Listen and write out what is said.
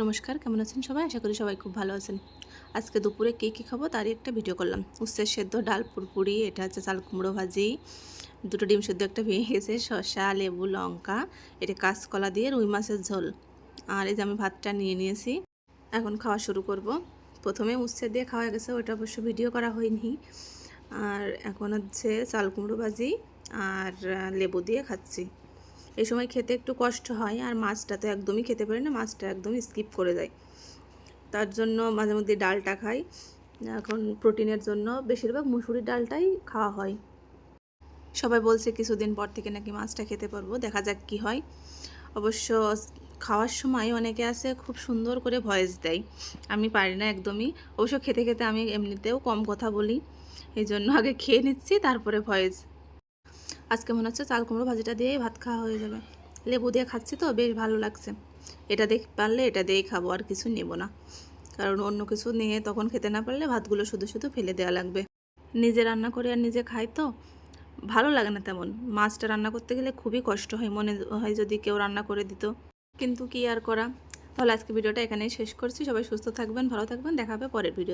নমস্কার, কেমন আছেন সবাই? আশা করি সবাই খুব ভালো আছেন। আজকে দুপুরে কী কী খাব তারই একটা ভিডিও করলাম। উচ্ছের সেদ্ধ, ডাল, পুরপুরি, এটা হচ্ছে চাল কুমড়ো ভাজি, দুটো ডিম সেদ্ধ, একটা ভেঙে গেছে শসা, লেবু, লঙ্কা, এটা কাঁচকলা দিয়ে রুই মাছের ঝোল। আর এই যে আমি ভাতটা নিয়ে নিয়েছি, এখন খাওয়া শুরু করব। প্রথমে উচ্ছে দিয়ে খাওয়া গেছে, ওটা অবশ্য ভিডিও করা হয়নি। আর এখন হচ্ছে চাল কুমড়ো ভাজি আর লেবু দিয়ে খাচ্ছি। এই সময় খেতে একটু কষ্ট হয় আর মাছটা তো একদমই খেতে পারি না, মাছটা একদমই স্কিপ করে যায় তার জন্য মাঝে মধ্যে ডালটা খাই। এখন প্রোটিনের জন্য বেশিরভাগ মুসুরির ডালটাই খাওয়া হয়। সবাই বলছে কিছুদিন পর থেকে নাকি মাছটা খেতে পারব, দেখা যাক কি হয়। অবশ্য খাওয়ার সময় অনেকে আছে খুব সুন্দর করে ভয়েস দেয়। আমি পারি না একদমই। অবশ্য খেতে খেতে আমি এমনিতেও কম কথা বলি। এই জন্য আগে খেয়ে নিচ্ছি, তারপরে ভয়েস আজকে মনে হচ্ছে চাল কুমড়ো ভাজিটা দিয়েই ভাত খাওয়া হয়ে যাবে। লেবু দিয়ে খাচ্ছি তো, বেশ ভালো লাগছে। এটা দেখ, পারলে এটা দিয়েই খাব, আর কিছু নেব না। কারণ অন্য কিছু নিয়ে তখন খেতে না পারলে ভাতগুলো শুধু শুধু ফেলে দেওয়া লাগবে। নিজে রান্না করে আর নিজে খাই তো, ভালো লাগে না তেমন। মাছটা রান্না করতে গেলে খুবই কষ্ট হয়, মনে হয় যদি কেউ রান্না করে দিত। কিন্তু কি আর করা? তাহলে আজকে ভিডিওটা এখানেই শেষ করছি। সবাই সুস্থ থাকবেন, ভালো থাকবেন, দেখা হবে পরের ভিডিও